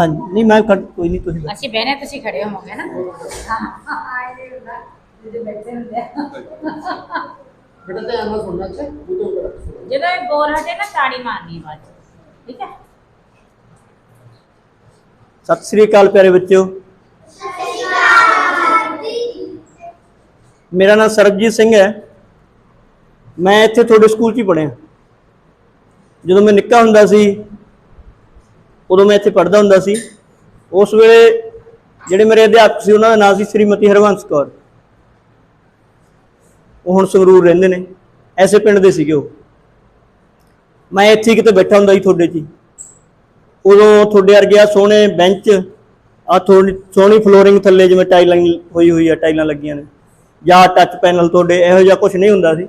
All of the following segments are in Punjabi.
ਹਾਂਜੀ। ਨਹੀਂ ਮੈਂ ਖੜ- ਕੋਈ ਨਹੀਂ ਤੁਸੀਂ ਬੈਠੋ। ਅਸੀਂ ਬਹਿਨੇ ਤੁਸੀਂ ਖੜੇ ਹੋਵੋਗੇ ਨਾ। ਹਾਂ ਆਏ ਦੇ ਹੁੰਦਾ ਜਿਹੜੇ ਬੈਠੇ ਹੁੰਦੇ ਆ ਬੇਟਾ ਧਿਆਨ ਨਾਲ ਸੁਣਨਾ ਅੱਛਾ ਬੂਟੇ ਉੱਪਰ ਰੱਖ। ਸੁਣੋ ਜਦੋਂ ਇਹ ਬੋਲ ਹਟੇ ਨਾ ਤਾੜੀ ਮਾਰਨੀ ਹੈ ਬਾਅਦ ਚ। ਠੀਕ ਹੈ? ਸਤਿ ਸ੍ਰੀ ਅਕਾਲ ਪਿਆਰੇ ਬੱਚਿਓ। ਮੇਰਾ ਨਾਮ ਸਰਬਜੀਤ ਸਿੰਘ ਹੈ। ਮੈਂ ਇੱਥੇ ਤੁਹਾਡੇ ਸਕੂਲ 'ਚ ਹੀ ਪੜ੍ਹਿਆ। ਜਦੋਂ ਮੈਂ ਨਿੱਕਾ ਹੁੰਦਾ ਸੀ ਉਦੋਂ ਮੈਂ ਇੱਥੇ ਪੜ੍ਹਦਾ ਹੁੰਦਾ ਸੀ। ਉਸ ਵੇਲੇ ਜਿਹੜੇ ਮੇਰੇ ਅਧਿਆਪਕ ਸੀ, ਉਹਨਾਂ ਦਾ ਨਾਮ ਸੀ ਸ੍ਰੀਮਤੀ ਹਰਵੰਸ ਕੌਰ। ਉਹ ਹੁਣ ਸੰਗਰੂਰ ਰਹਿੰਦੇ ਨੇ। ਐਸੇ ਪਿੰਡ ਦੇ ਸੀਗੇ ਉਹ। ਮੈਂ ਇੱਥੇ ਕਿਤੇ ਬੈਠਾ ਹੁੰਦਾ ਸੀ ਤੁਹਾਡੇ 'ਚ ਹੀ। ਉਦੋਂ ਤੁਹਾਡੇ ਵਰਗੇ ਆ ਸੋਹਣੇ ਬੈਂਚ ਆ ਥੋੜੀ ਸੋਹਣੀ ਫਲੋਰਿੰਗ ਥੱਲੇ ਜਿਵੇਂ ਟਾਈਲਾਂ ਹੋਈ ਹੋਈ ਆ, ਟਾਈਲਾਂ ਲੱਗੀਆਂ ਨੇ। ਜਾਂ ਟੱਚ ਪੈਨਲ ਤੁਹਾਡੇ, ਇਹੋ ਜਿਹਾ ਕੁਝ ਨਹੀਂ ਹੁੰਦਾ ਸੀ।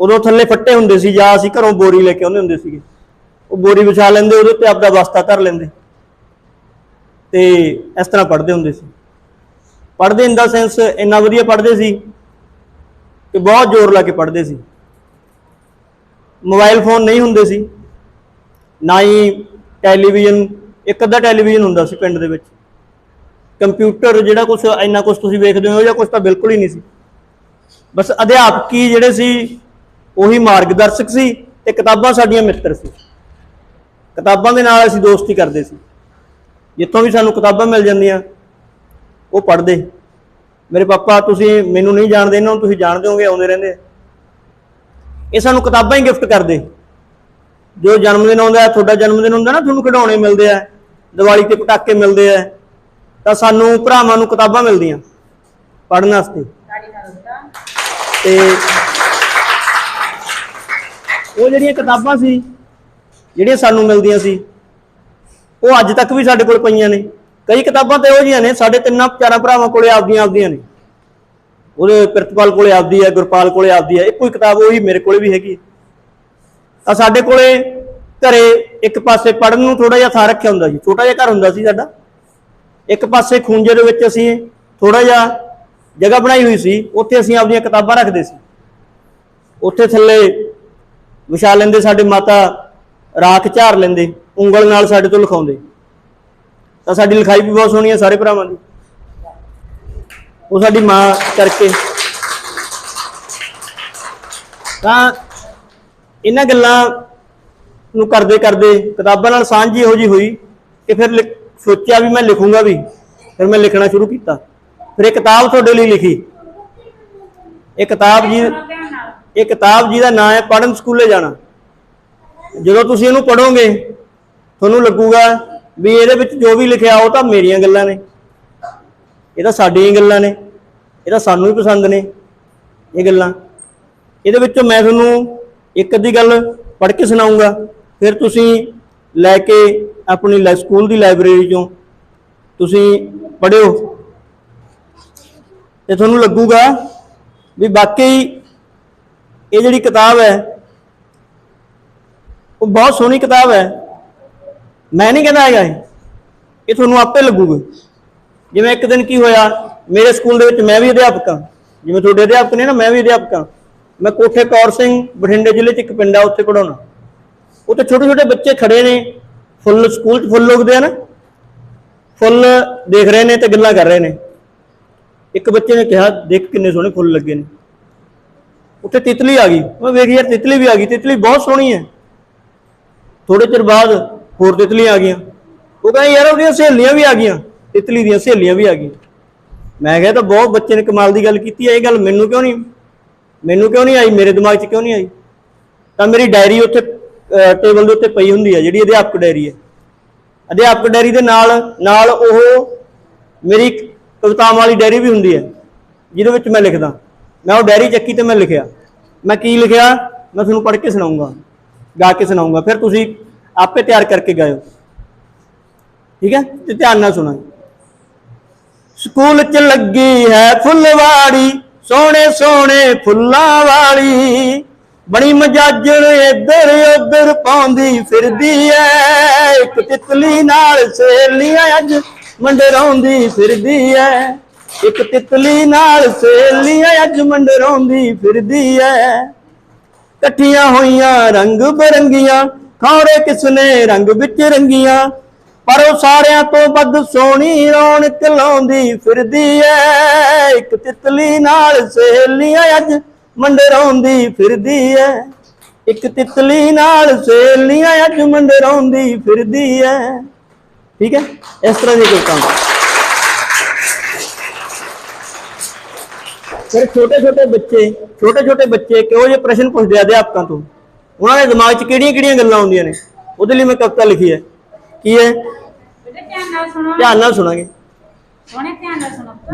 ਉਦੋਂ ਥੱਲੇ ਫੱਟੇ ਹੁੰਦੇ ਸੀ ਜਾਂ ਅਸੀਂ ਘਰੋਂ ਬੋਰੀ ਲੈ ਕੇ ਆਉਂਦੇ ਹੁੰਦੇ ਸੀਗੇ। ਉਹ ਬੋਰੀ ਵਿਛਾ ਲੈਂਦੇ, ਉਹਦੇ ਉੱਤੇ ਆਪਦਾ ਬਸਤਾ ਧਰ ਲੈਂਦੇ। ਤੇ ਇਸ ਤਰ੍ਹਾਂ ਪੜ੍ਹਦੇ ਹੁੰਦੇ ਸੀ। ਪੜ੍ਹਦੇ ਇਨ ਦਾ ਸੈਂਸ ਇੰਨਾ ਵਧੀਆ ਪੜ੍ਹਦੇ ਸੀ ਕਿ ਬਹੁਤ ਜ਼ੋਰ ਲਾ ਕੇ ਪੜ੍ਹਦੇ ਸੀ। ਮੋਬਾਈਲ ਫੋਨ ਨਹੀਂ ਹੁੰਦੇ ਸੀ। ਨਾ ਹੀ ਟੈਲੀਵਿਜ਼ਨ, ਇੱਕ ਅੱਧਾ ਟੈਲੀਵਿਜ਼ਨ ਹੁੰਦਾ ਸੀ ਪਿੰਡ ਦੇ ਵਿੱਚ। ਕੰਪਿਊਟਰ ਜਿਹੜਾ ਕੁਝ ਇੰਨਾ ਕੁਝ ਤੁਸੀਂ ਵੇਖਦੇ ਹੋ ਜਾਂ ਕੁਝ ਤਾਂ ਬਿਲਕੁਲ ਹੀ ਨਹੀਂ ਸੀ। ਬਸ ਅਧਿਆਪਕੀ ਜਿਹੜੇ ਸੀ, ਉਹੀ ਮਾਰਗਦਰਸ਼ਕ ਸੀ ਤੇ ਕਿਤਾਬਾਂ ਸਾਡੀਆਂ ਮਿੱਤਰ ਸੀ। ਕਿਤਾਬਾਂ ਦੇ ਨਾਲ ਅਸੀਂ ਦੋਸਤੀ ਕਰਦੇ ਸੀ। ਜਿੱਥੋਂ ਵੀ ਸਾਨੂੰ ਕਿਤਾਬਾਂ ਮਿਲ ਜਾਂਦੀਆਂ, ਉਹ ਪੜ੍ਹਦੇ। ਮੇਰੇ ਪਾਪਾ, ਤੁਸੀਂ ਮੈਨੂੰ ਨਹੀਂ ਜਾਣਦੇ, ਇਹਨਾਂ ਨੂੰ ਤੁਸੀਂ ਜਾਣਦੇ ਹੋਗੇ ਆਉਂਦੇ ਰਹਿੰਦੇ। ਇਹ ਸਾਨੂੰ ਕਿਤਾਬਾਂ ਹੀ ਗਿਫਟ ਕਰਦੇ। ਜੋ ਜਨਮ ਦਿਨ ਆਉਂਦਾ ਤੁਹਾਡਾ ਜਨਮ ਦਿਨ ਹੁੰਦਾ ਨਾ, ਤੁਹਾਨੂੰ ਖਿਡੌਣੇ ਮਿਲਦੇ ਆ, ਦੀਵਾਲੀ ਤੇ ਪਟਾਕੇ ਮਿਲਦੇ ਆ, ਤਾਂ ਸਾਨੂੰ ਭਰਾਵਾਂ ਨੂੰ ਕਿਤਾਬਾਂ ਮਿਲਦੀਆਂ ਪੜ੍ਹਨ ਵਾਸਤੇ। ਤੇ ਉਹ ਜਿਹੜੀਆਂ ਕਿਤਾਬਾਂ ਸੀ ਜਿਹੜੀਆਂ ਸਾਨੂੰ ਮਿਲਦੀਆਂ ਸੀ, ਉਹ ਅੱਜ ਤੱਕ ਵੀ ਸਾਡੇ ਕੋਲ ਪਈਆਂ ਨੇ। ਕਈ ਕਿਤਾਬਾਂ ਤੇ ਇਹੋ ਜਿਹੀਆਂ ਨੇ, ਸਾਡੇ ਤਿੰਨਾਂ ਚਾਰਾਂ ਭਰਾਵਾਂ ਕੋਲੇ ਆਪਦੀਆਂ ਆਪਦੀਆਂ ਨੇ। ਉਹਦੇ ਪ੍ਰਿਤਪਾਲ ਕੋਲੇ ਆਪਦੀ ਹੈ, ਗੁਰਪਾਲ ਕੋਲੇ ਆਪਦੀ ਹੈ, ਇੱਕੋ ਹੀ ਕਿਤਾਬ ਉਹੀ ਮੇਰੇ ਕੋਲੇ ਵੀ ਹੈਗੀ ਹੈ। ਤਾਂ ਸਾਡੇ ਕੋਲੇ ਘਰੇ ਇੱਕ ਪਾਸੇ ਪੜਨ ਨੂੰ ਥੋੜਾ ਜਿਹਾ ਥਾਂ ਰੱਖਿਆ ਹੁੰਦਾ ਸੀ, ਛੋਟਾ ਜਿਹਾ ਘਰ ਹੁੰਦਾ ਸੀ ਸਾਡਾ। ਇੱਕ ਪਾਸੇ ਖੂੰਜੇ ਦੇ ਵਿੱਚ ਅਸੀਂ ਥੋੜਾ ਜਿਹਾ ਜਗ੍ਹਾ ਬਣਾਈ ਹੋਈ ਸੀ, ਉੱਥੇ ਅਸੀਂ ਆਪਣੀਆਂ ਕਿਤਾਬਾਂ ਰੱਖਦੇ ਸੀ। ਉੱਥੇ ਥੱਲੇ ਵਿਛਾ ਲੈਂਦੇ ਸਾਡੇ ਮਾਤਾ ਰਾਖ ਝਾਰ ਲੈਂਦੇ, ਉਂਗਲ ਨਾਲ ਸਾਡੇ ਤੋਂ ਲਿਖਾਉਂਦੇ। ਤਾਂ ਸਾਡੀ ਲਿਖਾਈ ਵੀ ਬਹੁਤ ਸੋਹਣੀ ਹੈ ਸਾਰੇ ਭਰਾਵਾਂ ਦੀ। ਉਹ ਸਾਡੀ ਮਾਂ ਕਰਕੇ। ਤਾਂ ਇਹਨਾਂ ਗੱਲਾਂ ਨੂੰ ਕਰਦੇ ਕਰਦੇ ਕਿਤਾਬਾਂ ਨਾਲ ਸਾਂਝੀ ਇਹੋ ਜੀ ਹੋਈ ਕਿ ਫਿਰ ਲਿਖ- ਸੋਚਿਆ ਵੀ ਮੈਂ ਲਿਖੂੰਗਾ ਵੀ, ਫਿਰ ਮੈਂ ਲਿਖਣਾ ਸ਼ੁਰੂ ਕੀਤਾ। ਫਿਰ ਇਹ ਕਿਤਾਬ ਤੁਹਾਡੇ ਲਈ ਲਿਖੀ। ਇਹ ਕਿਤਾਬ ਜੀ ਇਹ ਕਿਤਾਬ ਜੀ ਦਾ ਨਾਮ ਹੈ ਪੜਨ ਸਕੂਲੇ ਜਾਣਾ। ਜਦੋਂ ਤੁਸੀਂ ਇਹਨੂੰ ਪੜੋਗੇ ਤੁਹਾਨੂੰ ਲੱਗੂਗਾ ਵੀ ਇਹਦੇ ਵਿੱਚ ਜੋ ਵੀ ਲਿਖਿਆ ਉਹ ਤਾਂ ਮੇਰੀਆਂ ਗੱਲਾਂ ਨੇ। ਇਹ ਤਾਂ ਸਾਡੀਆਂ ਹੀ ਗੱਲਾਂ ਨੇ। ਇਹ ਤਾਂ ਸਾਨੂੰ ਹੀ ਪਸੰਦ ਨੇ ਇਹ ਗੱਲਾਂ। ਇਹਦੇ ਵਿੱਚੋਂ ਮੈਂ ਤੁਹਾਨੂੰ ਇੱਕ ਅੱਧੀ ਗੱਲ ਪੜ੍ਹ ਕੇ ਸੁਣਾਉਂਗਾ ਫਿਰ ਤੁਸੀਂ ਲੈ ਕੇ ਆਪਣੀ ਲਾਇ- ਸਕੂਲ ਦੀ ਲਾਇਬ੍ਰੇਰੀ ਚੋਂ ਤੁਸੀਂ ਪੜ੍ਹਿਓ। ਤੇ ਤੁਹਾਨੂੰ ਲੱਗੂਗਾ ਵੀ ਵਾਕਈ ਇਹ ਜਿਹੜੀ ਕਿਤਾਬ ਹੈ ਉਹ ਬਹੁਤ ਸੋਹਣੀ ਕਿਤਾਬ ਹੈ। ਮੈਂ ਨਹੀਂ ਕਹਿੰਦਾ ਹੈਗਾ ਇਹ। ਤੁਹਾਨੂੰ ਆਪੇ ਲੱਗੂਗਾ। ਜਿਵੇਂ ਇੱਕ ਦਿਨ ਕੀ ਹੋਇਆ, ਮੇਰੇ ਸਕੂਲ ਦੇ ਵਿੱਚ ਮੈਂ ਵੀ ਅਧਿਆਪਕ ਹਾਂ। ਜਿਵੇਂ ਤੁਹਾਡੇ ਅਧਿਆਪਕ ਨੇ ਨਾ, ਮੈਂ ਵੀ ਅਧਿਆਪਕ ਹਾਂ। ਮੈਂ ਕੋਠੇ ਕੌਰ ਸਿੰਘ, ਬਠਿੰਡੇ ਜ਼ਿਲ੍ਹੇ 'ਚ ਇੱਕ ਪਿੰਡ ਆ, ਉੱਥੇ ਪੜਾਉਣਾ ਉੱਥੇ ਛੋਟੇ ਛੋਟੇ ਬੱਚੇ ਖੜੇ ਨੇ। ਫੁੱਲ ਸਕੂਲ 'ਚ ਫੁੱਲ ਉੱਗਦੇ ਆ ਨਾ। ਫੁੱਲ ਦੇਖ ਰਹੇ ਨੇ ਤੇ ਗੱਲਾਂ ਕਰ ਰਹੇ ਨੇ। ਇੱਕ ਬੱਚੇ ਨੇ ਕਿਹਾ, ਦੇਖ ਕਿੰਨੇ ਸੋਹਣੇ ਫੁੱਲ ਲੱਗੇ ਨੇ। ਉੱਥੇ ਤਿਤਲੀ ਆ ਗਈ। ਮੈਂ ਵੇਖ ਯਾਰ ਤਿਤਲੀ ਵੀ ਆ ਗਈ। ਤਿਤਲੀ ਬਹੁਤ ਸੋਹਣੀ ਹੈ। ਥੋੜੇ ਚਿਰ ਬਾਅਦ ਹੋਰ ਤਿਤਲੀਆਂ ਆ ਗਈਆਂ। ਉਹ ਕਹਿੰਦਾ, ਯਾਰ, ਉਹਦੀਆਂ ਸਹੇਲੀਆਂ ਵੀ ਆ ਗਈਆਂ। ਤਿਤਲੀ ਦੀਆਂ ਸਹੇਲੀਆਂ ਵੀ ਆ ਗਈਆਂ। ਮੈਂ ਕਿਹਾ ਤਾਂ ਬਹੁਤ ਬੱਚੇ ਨੇ ਕਮਾਲ ਦੀ ਗੱਲ ਕੀਤੀ ਹੈ ਇਹ ਗੱਲ ਮੈਨੂੰ ਕਿਉਂ ਨਹੀਂ ਮੈਨੂੰ ਕਿਉਂ ਨਹੀਂ ਆਈ? ਮੇਰੇ ਦਿਮਾਗ 'ਚ ਕਿਉਂ ਨਹੀਂ ਆਈ? ਤਾਂ ਮੇਰੀ ਡਾਇਰੀ ਉੱਥੇ ਟੇਬਲ ਦੇ ਉੱਤੇ ਪਈ ਹੁੰਦੀ ਹੈ ਜਿਹੜੀ ਅਧਿਆਪਕ ਡਾਇਰੀ ਹੈ ਅਧਿਆਪਕ ਡਾਇਰੀ ਦੇ ਨਾਲ ਨਾਲ ਉਹ ਮੇਰੀ ਕਵਿਤਾਵਾਂ ਵਾਲੀ ਡਾਇਰੀ ਵੀ ਹੁੰਦੀ ਹੈ ਜਿਹਦੇ ਵਿੱਚ ਮੈਂ ਲਿਖਦਾ। ਮੈਂ ਉਹ ਡਾਇਰੀ ਚੱਕੀ ਤੇ ਮੈਂ ਲਿਖਿਆ। ਮੈਂ ਕੀ ਲਿਖਿਆ? ਮੈਂ ਤੁਹਾਨੂੰ ਪੜ੍ਹ ਕੇ ਸੁਣਾਉਂਗਾ। ਗਾ ਕੇ ਸੁਣਾਉਂਗਾ। ਫਿਰ ਤੁਸੀਂ ਆਪੇ ਤਿਆਰ ਕਰਕੇ ਗਾਇਓ ਠੀਕ ਹੈ? ਤੇ ਧਿਆਨ ਨਾਲ ਸੁਣੋ। ਸਕੂਲ ਚ ਲੱਗੀ ਹੈ ਫੁੱਲਵਾੜੀ, ਸੋਹਣੇ ਸੋਹਣੇ ਫੁੱਲਾਂ ਵਾਲੀ। ਬਣੀ ਮਜਾਜਣ ਇੱਧਰ ਉੱਧਰ ਪਾਉਂਦੀ ਫਿਰਦੀ ਐ। ਇੱਕ ਤਿਤਲੀ ਨਾਲ ਸਹੇਲੀਆਂ ਅੱਜ ਮੰਡਰਾਉਂਦੀ ਫਿਰਦੀ ਐ। ਇੱਕ ਤਿਤਲੀ ਨਾਲ ਸਹੇਲੀਆਂ ਅੱਜ ਮੰਡਰਾਉਂਦੀ ਫਿਰਦੀ ਐ। ਇਕੱਠੀਆਂ ਹੋਈਆਂ ਰੰਗ ਬਰੰਗੀਆਂ ਖੌਰੇ ਕਿਸਨੇ ਰੰਗ ਵਿੱਚ ਰੰਗੀਆਂ? ਪਰ ਉਹ ਸਾਰਿਆਂ ਤੋਂ ਵੱਧ ਸੋਹਣੀ ਰੌਣਕ ਲਾਉਂਦੀ ਫਿਰਦੀ ਐ। ਇੱਕ ਤਿਤਲੀ ਨਾਲ ਸਹੇਲੀਆਂ ਅੱਜ ਮੰਡਰਾਉਂਦੀ ਫਿਰਦੀ ਐ। ਇੱਕ ਤਿਤਲੀ ਨਾਲ ਸਹੇਲੀਆਂ ਅੱਜ ਮੰਡਰਾਉਂਦੀ ਫਿਰਦੀ ਐ। ਠੀਕ ਹੈ ਇਸ ਤਰ੍ਹਾਂ ਦੀਆਂ ਕੋਈ ਕੰਮ। ਫਿਰ ਛੋਟੇ ਛੋਟੇ ਬੱਚੇ ਛੋਟੇ ਛੋਟੇ ਬੱਚੇ ਕਿਹੋ ਜਿਹੇ ਪ੍ਰਸ਼ਨ ਪੁੱਛਦੇ ਆ ਅਧਿਆਪਕਾਂ ਤੋਂ? ਉਹਨਾਂ ਦੇ ਦਿਮਾਗ 'ਚ ਕਿਹੜੀਆਂ ਕਿਹੜੀਆਂ ਗੱਲਾਂ ਆਉਂਦੀਆਂ ਨੇ? ਉਹਦੇ ਲਈ ਮੈਂ ਕਵਿਤਾ ਲਿਖੀ ਹੈ। ਕੀ ਹੈ? ਧਿਆਨ ਨਾਲ ਸੁਣਾਂਗੇ।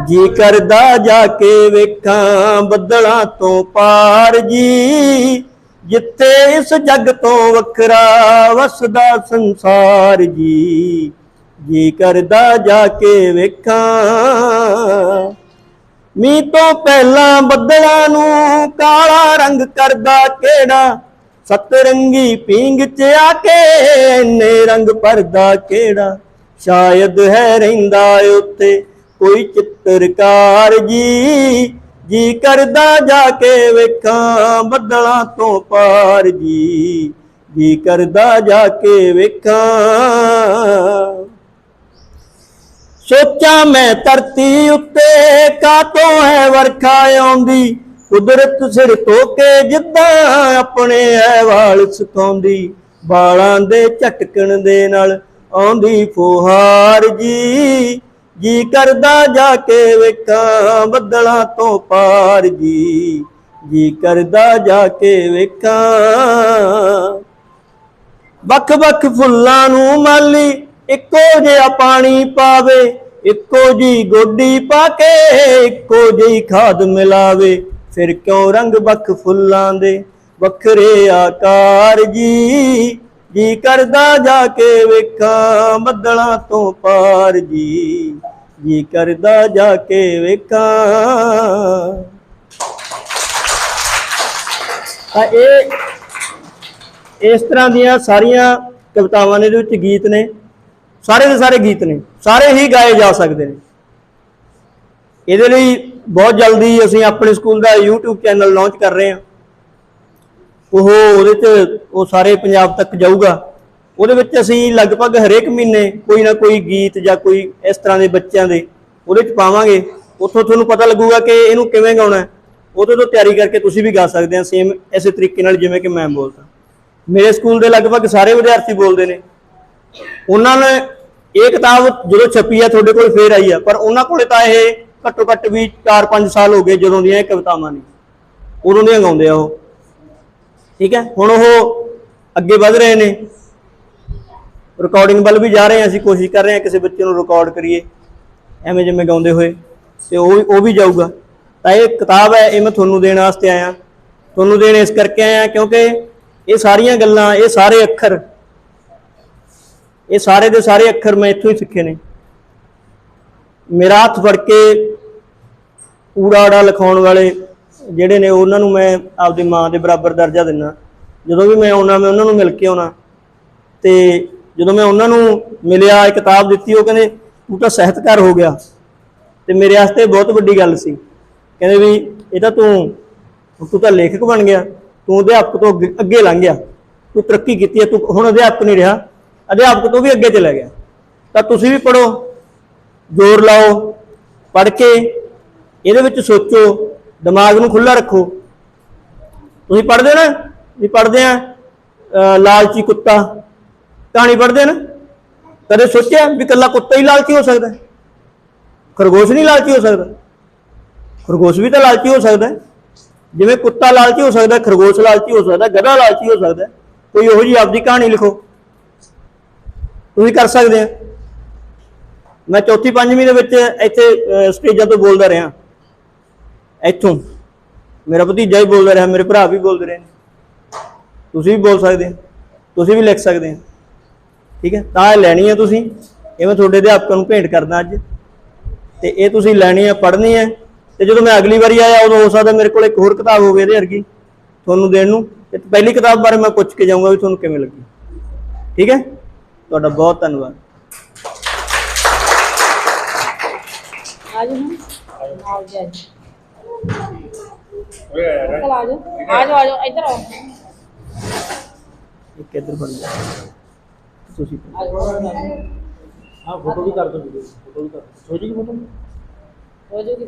ਜੀ ਕਰਦਾ ਜਾ ਕੇ ਵੇਖਾਂ ਬੱਦਲਾਂ ਤੋਂ ਪਾਰ ਜੀ। ਜਿੱਥੇ ਇਸ ਜੱਗ ਤੋਂ ਵੱਖਰਾ ਵਸਦਾ ਸੰਸਾਰ ਜੀ। ਜੀ ਕਰਦਾ ਜਾ ਕੇ ਵੇਖਾਂ ਮੀਂਹ ਤੋਂ ਪਹਿਲਾਂ ਬੱਦਲਾਂ ਨੂੰ ਕਾਲਾ ਰੰਗ ਕਰਦਾ ਕਿਹੜਾ? ਸਤਰੰਗੀ ਪੀਂਗ ਚ ਆ ਕੇ ਇੰਨੇ ਰੰਗ ਭਰਦਾ ਕਿਹੜਾ? ਸ਼ਾਇਦ ਹੈ ਰਹਿੰਦਾ ਉੱਤੇ ਕੋਈ ਚਿੱਤਰਕਾਰ ਜੀ। ਜੀ ਕਰਦਾ ਜਾ ਕੇ ਵੇਖਾਂ ਬੱਦਲਾਂ ਤੋਂ ਪਾਰ ਜੀ। ਜੀ ਕਰਦਾ ਜਾ ਕੇ ਵੇਖਾਂ ਸੋਚਾਂ ਮੈਂ ਧਰਤੀ ਉੱਤੇ ਕਾਤੋਂ ਹੈ ਵਰਖਾ ਆਉਂਦੀ। ਕੁਦਰਤ ਸਿਰ ਧੋਕੇ ਜਿੱਦਾਂ ਆਪਣੇ ਐ ਵਾਲ ਸੁਕਾਉਂਦੀ। ਬਾਲਾਂ ਦੇ ਝਟਕਣ ਦੇ ਨਾਲ ਆਉਂਦੀ ਫੁਹਾਰ ਜੀ। ਜੀ ਕਰਦਾ ਜਾ ਕੇ ਵੇਖਾਂ ਬੱਦਲਾਂ ਤੋਂ ਪਾਰ ਜੀ। ਜੀ ਕਰਦਾ ਜਾ ਕੇ ਵੇਖਾਂ। ਵੱਖ ਵੱਖ ਫੁੱਲਾਂ ਨੂੰ ਮਾਲੀ ਇੱਕੋ ਜਿਹਾ ਪਾਣੀ ਪਾਵੇ। ਇੱਕੋ ਜੀ ਗੋਡੀ ਪਾ ਕੇ, ਇੱਕੋ ਜਿਹੀ ਖਾਦ ਮਿਲਾਵੇ। ਫਿਰ ਕਿਉਂ ਰੰਗ ਵੱਖ ਫੁੱਲਾਂ ਦੇ? ਵੱਖਰੇ ਆਕਾਰ ਜੀ ਜੀ ਕਰਦਾ ਜਾ ਕੇ ਵੇਖਾਂ ਬੱਦਲਾਂ ਤੋਂ ਪਾਰ ਜੀ। ਜੀ ਕਰਦਾ ਜਾ ਕੇ ਵੇਖਾਂ। ਤਾਂ ਇਹ, ਇਸ ਤਰ੍ਹਾਂ ਦੀਆਂ ਸਾਰੀਆਂ ਕਵਿਤਾਵਾਂ ਨੇ ਦੇ ਵਿੱਚ ਗੀਤ ਨੇ। ਸਾਰੇ ਦੇ ਸਾਰੇ ਗੀਤ ਨੇ, ਸਾਰੇ ਹੀ ਗਾਏ ਜਾ ਸਕਦੇ ਨੇ। ਇਹਦੇ ਲਈ ਬਹੁਤ ਜਲਦੀ ਅਸੀਂ ਆਪਣੇ ਸਕੂਲ ਦਾ YouTube ਚੈਨਲ ਲਾਂਚ ਕਰ ਰਹੇ ਹਾਂ। ਉਹ ਉਹਦੇ 'ਚ ਉਹ ਸਾਰੇ ਪੰਜਾਬ ਤੱਕ ਜਾਊਗਾ। ਉਹਦੇ ਵਿੱਚ ਅਸੀਂ ਲਗਭਗ ਹਰੇਕ ਮਹੀਨੇ ਕੋਈ ਨਾ ਕੋਈ ਗੀਤ ਜਾਂ ਕੋਈ ਇਸ ਤਰ੍ਹਾਂ ਦੇ ਬੱਚਿਆਂ ਦੇ ਉਹਦੇ 'ਚ ਪਾਵਾਂਗੇ। ਉੱਥੋਂ ਤੁਹਾਨੂੰ ਪਤਾ ਲੱਗੂਗਾ ਕਿ ਇਹਨੂੰ ਕਿਵੇਂ ਗਾਉਣਾ ਉਹਦੇ ਤੋਂ ਤਿਆਰੀ ਕਰਕੇ ਤੁਸੀਂ ਵੀ ਗਾ ਸਕਦੇ ਆ ਸੇਮ ਇਸੇ ਤਰੀਕੇ ਨਾਲ ਜਿਵੇਂ ਕਿ ਮੈਂ ਬੋਲਦਾ। ਮੇਰੇ ਸਕੂਲ ਦੇ ਲਗਭਗ ਸਾਰੇ ਵਿਦਿਆਰਥੀ ਬੋਲਦੇ ਨੇ। ਉਹਨਾਂ ਨੇ ਇਹ ਕਿਤਾਬ ਜਦੋਂ ਛਪੀ ਆ, ਤੁਹਾਡੇ ਕੋਲ ਫੇਰ ਆਈ ਆ, ਪਰ ਉਹਨਾਂ ਕੋਲੇ ਤਾਂ ਇਹ ਘੱਟੋ ਘੱਟ ਵੀ 4-5 ਸਾਲ ਹੋ ਗਏ ਜਦੋਂ ਦੀਆਂ ਇਹ ਕਵਿਤਾਵਾਂ ਨੇ। ਉਦੋਂ ਦੀਆਂ ਗਾਉਂਦੇ ਆ ਉਹ। ਠੀਕ ਹੈ? ਹੁਣ ਉਹ ਅੱਗੇ ਵਧ ਰਹੇ ਨੇ। ਰਿਕਾਰਡਿੰਗ ਵੱਲ ਵੀ ਜਾ ਰਹੇ ਹਾਂ, ਅਸੀਂ ਕੋਸ਼ਿਸ਼ ਕਰ ਰਹੇ ਹਾਂ ਕਿਸੇ ਬੱਚੇ ਨੂੰ ਰਿਕਾਰਡ ਕਰੀਏ। ਐਵੇਂ ਜਿਵੇਂ ਗਾਉਂਦੇ ਹੋਏ, ਤੇ ਉਹ ਵੀ- ਉਹ ਵੀ ਜਾਊਗਾ। ਤਾਂ ਇਹ ਕਿਤਾਬ ਹੈ, ਇਹ ਮੈਂ ਤੁਹਾਨੂੰ ਦੇਣ ਵਾਸਤੇ ਆਇਆ। ਤੁਹਾਨੂੰ ਦੇਣ ਇਸ ਕਰਕੇ ਆਇਆ ਕਿਉਂਕਿ ਇਹ ਸਾਰੀਆਂ ਗੱਲਾਂ, ਇਹ ਸਾਰੇ ਅੱਖਰ ਇਹ ਸਾਰੇ ਦੇ ਸਾਰੇ ਅੱਖਰ ਮੈਂ ਇੱਥੋਂ ਹੀ ਸਿੱਖੇ ਨੇ। ਮੇਰਾ ਹੱਥ ਫੜ ਕੇ ਊੜਾ ਆੜਾ ਲਿਖਾਉਣ ਵਾਲੇ ਜਿਹੜੇ ਨੇ, ਉਹਨਾਂ ਨੂੰ ਮੈਂ ਆਪਦੀ ਮਾਂ ਦੇ ਬਰਾਬਰ ਦਰਜਾ ਦਿੰਦਾ ਜਦੋਂ ਵੀ ਮੈਂ ਆਉਣਾ ਮੈਂ ਉਹਨਾਂ ਨੂੰ ਮਿਲ ਕੇ ਆਉਣਾ ਤੇ ਜਦੋਂ ਮੈਂ ਉਹਨਾਂ ਨੂੰ ਮਿਲਿਆ ਇੱਕ ਕਿਤਾਬ ਦਿੱਤੀ, ਉਹ ਕਹਿੰਦੇ, ਤੂੰ ਤਾਂ ਸਾਹਿਤਕਾਰ ਹੋ ਗਿਆ। ਤੇ ਮੇਰੇ ਵਾਸਤੇ ਬਹੁਤ ਵੱਡੀ ਗੱਲ ਸੀ। ਕਹਿੰਦੇ ਵੀ, ਇਹ ਤਾਂ ਤੂੰ ਤੂੰ ਤਾਂ ਲੇਖਕ ਬਣ ਗਿਆ। ਤੂੰ ਅਧਿਆਪਕ ਤੋਂ ਅੱਗੇ- ਅੱਗੇ ਲੰਘ ਗਿਆ। ਤੂੰ ਤਰੱਕੀ ਕੀਤੀ ਹੈ। ਤੂੰ ਹੁਣ ਅਧਿਆਪਕ ਨਹੀਂ ਰਿਹਾ। ਅਧਿਆਪਕ ਤੋਂ ਵੀ ਅੱਗੇ ਚਲਾ ਗਿਆ। ਤਾਂ ਤੁਸੀਂ ਵੀ ਪੜੋ ਜ਼ੋਰ ਲਾਓ ਪੜ ਕੇ ਇਹਦੇ ਵਿੱਚ ਸੋਚੋ, ਦਿਮਾਗ ਨੂੰ ਖੁੱਲਾ ਰੱਖੋ। ਤੁਸੀਂ ਪੜਦੇ ਨਾ? ਵੀ ਪੜਦੇ ਆ ਲਾਲਚੀ ਕੁੱਤਾ। ਕਹਾਣੀ ਪੜਦੇ ਨਾ? ਕਦੇ ਸੋਚਿਆ ਵੀ ਕੱਲਾ ਕੁੱਤਾ ਹੀ ਲਾਲਚੀ ਹੋ ਸਕਦਾ ਖਰਗੋਸ਼ ਨਹੀਂ ਲਾਲਚੀ ਹੋ ਸਕਦਾ? ਖਰਗੋਸ਼ ਵੀ ਤਾਂ ਲਾਲਚੀ ਹੋ ਸਕਦਾ ਜਿਵੇਂ ਕੁੱਤਾ ਲਾਲਚੀ ਹੋ ਸਕਦਾ ਖਰਗੋਸ਼ ਲਾਲਚੀ ਹੋ ਸਕਦਾ ਗਧਾ ਲਾਲਚੀ ਹੋ ਸਕਦਾ ਕੋਈ ਉਹੋ ਜੀ ਆਪਦੀ ਕਹਾਣੀ ਲਿਖੋ। ਤੁਸੀਂ ਕਰ ਸਕਦੇ ਆ। ਮੈਂ ਚੌਥੀ ਪੰਜਵੀਂ ਦੇ ਵਿੱਚ ਇੱਥੇ ਸਟੇਜਾਂ ਤੋਂ ਬੋਲਦਾ ਰਿਹਾ। ਇੱਥੋਂ ਮੇਰਾ ਭਤੀਜਾ ਵੀ ਬੋਲਦਾ ਰਿਹਾ, ਮੇਰੇ ਭਰਾ ਵੀ ਬੋਲਦੇ ਰਹੇ ਨੇ। ਤੁਸੀਂ ਵੀ ਬੋਲ ਸਕਦੇ ਹੋ ਤੁਸੀਂ ਵੀ ਲਿਖ ਸਕਦੇ ਹੋ ਠੀਕ ਹੈ ਤਾਂ ਇਹ ਲੈਣੀ ਹੈ ਤੁਸੀਂ। ਇਹ ਮੈਂ ਤੁਹਾਡੇ ਅਧਿਆਪਕਾਂ ਨੂੰ ਭੇਂਟ ਕਰਦਾ ਅੱਜ। ਤੇ ਇਹ ਤੁਸੀਂ ਲੈਣੀ ਹੈ ਪੜ੍ਹਨੀ ਹੈ ਤੇ ਜਦੋਂ ਮੈਂ ਅਗਲੀ ਵਾਰੀ ਆਇਆ, ਉਦੋਂ ਹੋ ਸਕਦਾ ਮੇਰੇ ਕੋਲ ਇੱਕ ਹੋਰ ਕਿਤਾਬ ਹੋਵੇ ਇਹਦੇ ਵਰਗੀ ਤੁਹਾਨੂੰ ਦੇਣ ਨੂੰ। ਤੇ ਪਹਿਲੀ ਕਿਤਾਬ ਬਾਰੇ ਮੈਂ ਪੁੱਛ ਕੇ ਜਾਊਂਗਾ ਵੀ ਤੁਹਾਨੂੰ ਕਿਵੇਂ ਲੱਗੀ। ਠੀਕ ਹੈ? ਤੁਹਾਡਾ ਬਹੁਤ ਧੰਨਵਾਦ। ਆਜੋ ਨਾਲ ਜੀ ਆਜੋ ਆਜੋ ਆਜੋ ਆਜੋ ਇੱਧਰ ਆਓ ਇੱਕ ਇੱਧਰ ਬਣ ਜਾ। ਤੁਸੀਂ ਹਾਂ ਫੋਟੋ ਵੀ ਕਰ ਦਿਓ ਵੀਡੀਓ ਫੋਟੋ ਵੀ ਕਰ ਦਿਓ। ਹੋ ਜੂਗੀ ਫੋਟੋ। ਹੋ ਜੂਗੀ